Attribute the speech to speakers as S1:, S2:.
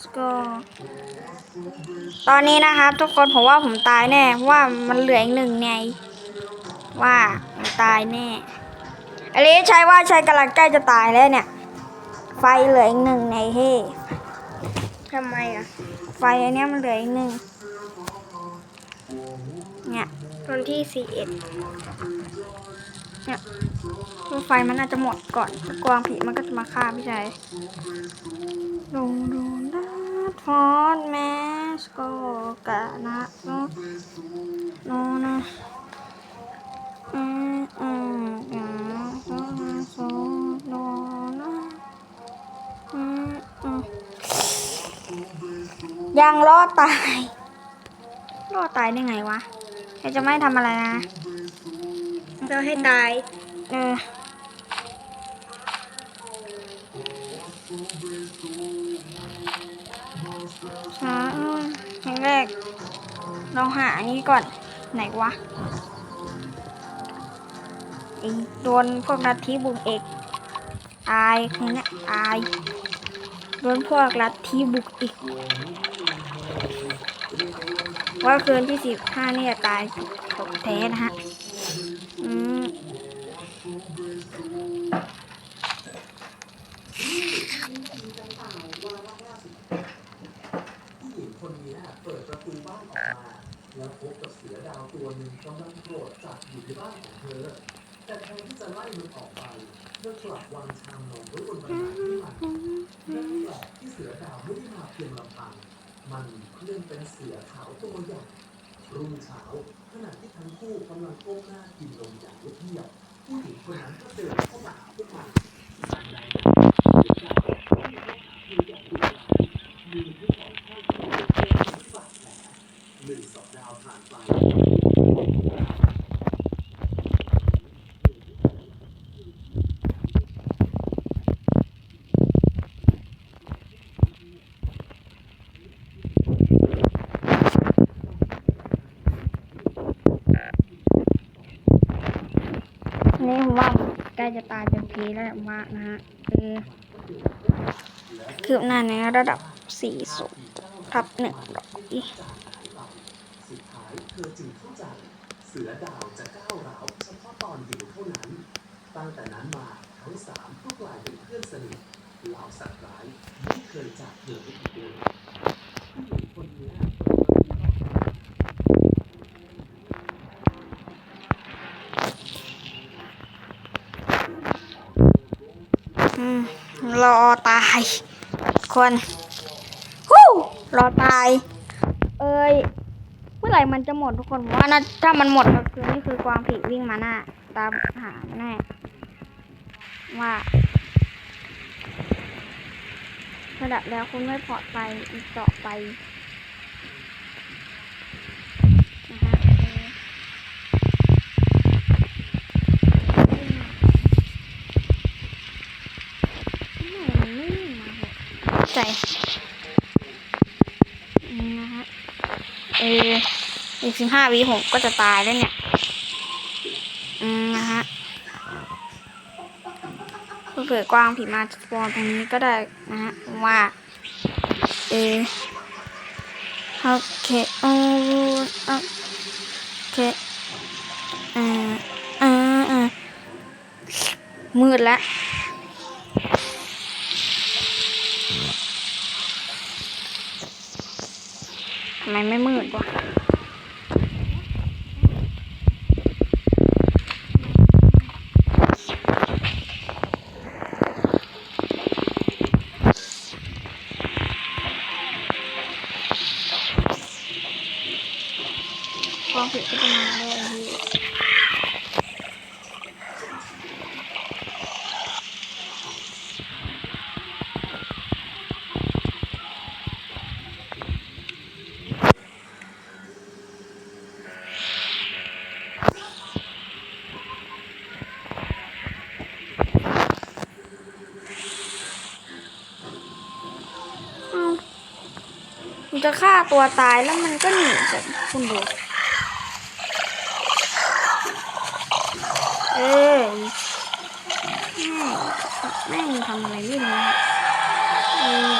S1: สโกตอนนี้นะครับ ทุกคนผมว่าผมตายแน่เพราะว่ามันเหลืออีกหนึ่งไงว่ามันตายแน่อลิใช้ว่าใช้กำลังใกล้จะตายแล้วเนี่ย ไฟเหลืออีกหนึ่งในเฮ้
S2: ทำไมอะ
S1: ไฟอันเนี้ยมันเหลืออีกหนึ่งเนี่ย
S2: วันที่สี่เอ็ด
S1: เนี่ยคือไฟมันน่าจะหมดก่อนกวางผีมันก็จะมาฆ่าพี่ชาย ลงดูดัดฟอนแมสโกกะนะโนโนนะอืมอืมอืมโซนะโซโนนะอืมอืมยังรอดตาย รอดตายได้ไงวะแกจะไม่ทำอะไรนะ
S2: เราให้ตาย
S1: เออ ช้าครั้งแรกลองหาอันนี้ก่อน ไหนวะไอีโดนพวกลัทธิบุกเอกตายคงเนี้ยตายโดนพวกลัทธิบุกอีก ว่าคืนที่สิบห้านี่จะตายตกแท้นะฮะ อืม
S3: ผู้หญิงคนนี้เปิดประตูบ้านออกมา แล้วพบกับเสือดาวตัวหนึ่งกำลังโกรธจัดอยู่ที่บ้านของเธอ แต่แทนที่จะไล่มันออกไปเธอกลับวางชามนมไว้บนบันไดที่มันนั่นแหละที่เสือดาวไม่ได้มาเพียงลำพังมันเพื่อนเป็นเสือขาวตัวใหญ่รุ่งเช้าขณะที่ทั้งคู่กำลังก้มหน้ากินนมอย่างเงียบผู้หญิงคนนั้นก็เดินเข้ามาหาพวกมัน ดาห์ผ่านไป
S1: อันนี้ผมว่าใกล้จะตายเต็มทีแล้วมากนะฮะคือคืบหน้าในระดับสี่สุดทับหนึ่งร้อย
S3: สุดท้ายเธอจึงเข้าใจ เสือดาวจะก้าวร้าวเฉพาะตอนหิวเท่านั้น ตั้งแต่นั้นมาทั้งสามก็กลายเป็นเพื่อนสนิทเหล่าสัตว์ร้ายไม่เคยจากเธอไปอีกเลยผู้หญิงคนนี้
S1: รอตายคนฮู้รอตาย เอ้ย ร่มันจะหมดทุกคนผมว่านะถ้ามันหมดก็คือนี่คือกวางผีวิ่งมาหน้า ตามหาแน่ว่าระดับแล้วคุณไม่ปลอดภัยอีกต่อไปนะฮะเออทำไมมันไม่วิ่งมาเหรอใจนี่นะฮะเอ อีกสิบห้าวิผมก็จะตายแล้วเนี่ย อืมนะฮะถ้าเกิดกว้างผีมาสปอนตรงนี้ก็ได้นะฮะว่า เอโอเคโอ้โอเคอ่าอ่าอ่ามืดแล้วทำไมไม่มืดวะ ก็จะมาไอ้เหี้ยเอ้ามันจะฆ่าตัวตายแล้วมันก็หนีจากคุณดู เออแม่งทำอะไรไม่รู้เออ